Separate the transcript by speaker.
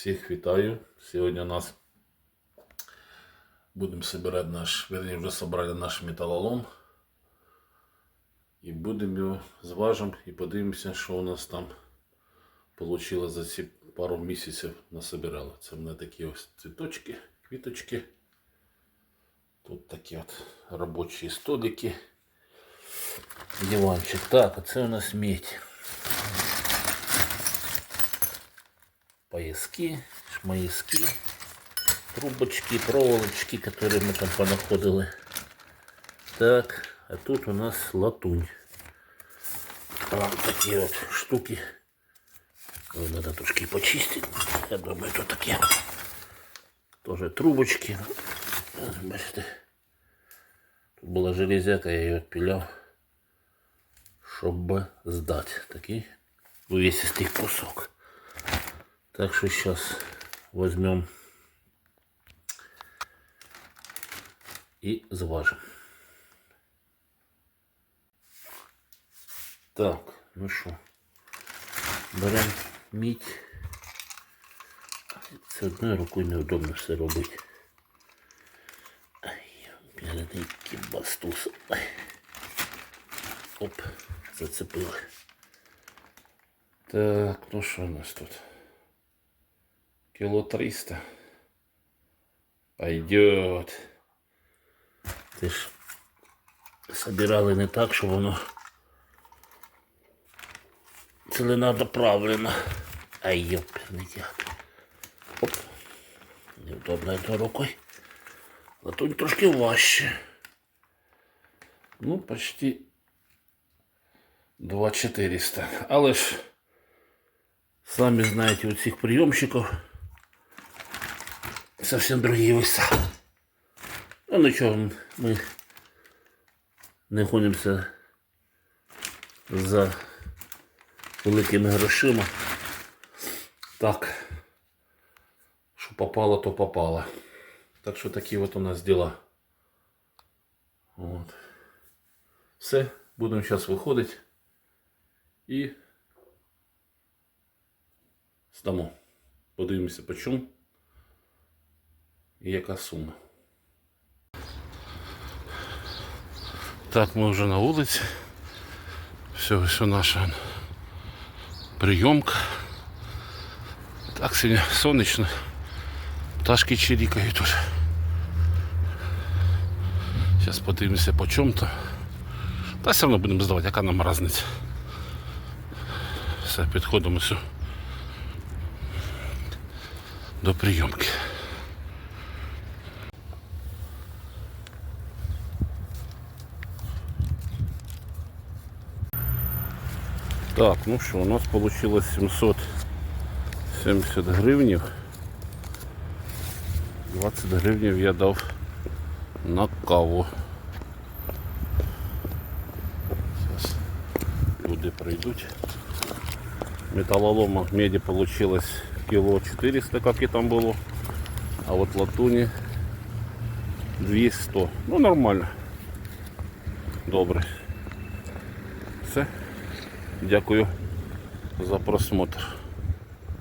Speaker 1: Всіх вітаю. Сьогодні у нас будемо собирати наш, вернее, вже собрали наш металлолом. І будемо його зважимо і подивимося, що у нас там вийшло за ці пару місяців насобирали. Це в мене такі ось цвіточки, квіточки. Тут такі от робочі столики. Диванчик. Так, а це у нас медь. пояски, шмаяски, трубочки, проволочки, которые мы там понаходили. Так, а тут у нас латунь. Вот такие вот штуки. Ой, надо трошки почистить. Я думаю, тут такие вот тоже трубочки. Ось, Бачите. Тут була железяка, я її відпіляв, щоб здати такий увесистий кусок. Так что сейчас возьмем и заважим. Так, ну что, берем мідь. Це одною рукою неудобно все робити. Ай, кібастус. Оп, зацепили. Так, ну що у нас тут? Кило триста. Пойдет. Ти ж собирали не так, що воно ціленаправлено. Ай, ёперный дяк. Оп. Неудобно это рукой. Латунь трошки важче. Ну, почти 2400. Але ж, самі знаєте, у цих прийомщиків совсем другие веса. Ну нічого, ми не гонимося за великими грошима. Так, що попало, то попало. Так що такі от у нас діла. От. Все, будемо зараз виходити і здамо. Подивимося по чому і яка сума. Так, ми вже на вулиці. Все, все наша прийомка. Так, сьогодні сонячно. Пташки чирікають уже. Зараз подивимося по чому то. Та все одно будемо здавати, яка нам разниця. Все, підходимо все до прийомки. Так, ну що, у нас получилось 770 гривнів. 20 гривнів я дав на каву. Зараз люди прийдуть. Металлолома меди получилось кило 400, как и там было. А вот латуни 200. Ну нормально. Добре. Все. Дякую за просмотр.